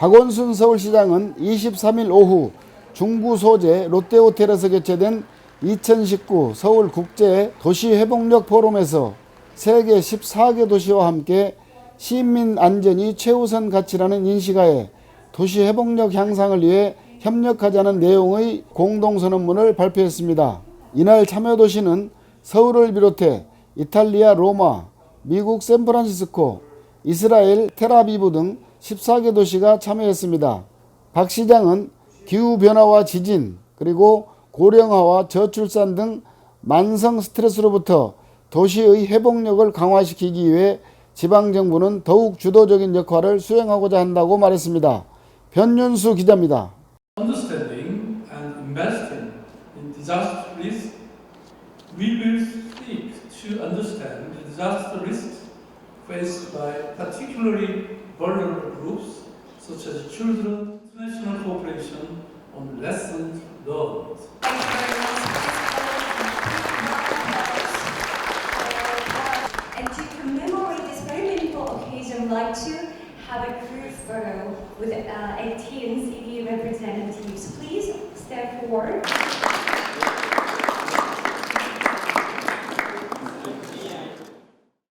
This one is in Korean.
박원순 서울시장은 23일 오후 중구 소재 롯데호텔에서 개최된 2019 서울국제 도시회복력 포럼에서 세계 14개 도시와 함께 시민 안전이 최우선 가치라는 인식하에 도시 회복력 향상을 위해 협력하자는 내용의 공동선언문을 발표했습니다. 이날 참여 도시는 서울을 비롯해 이탈리아 로마, 미국 샌프란시스코, 이스라엘 테라비브 등 14개 도시가 참여했습니다. 박 시장은 기후변화와 지진, 그리고 고령화와 저출산 등 만성 스트레스로부터 도시의 회복력을 강화시키기 위해 지방정부는 더욱 주도적인 역할을 수행하고자 한다고 말했습니다. 변윤수 기자입니다. Vulnerable groups such as children, international cooperation on lessons learned. And to commemorate this very meaningful occasion, I'd like to have a group photo with uh, 18 city representatives. Please step forward.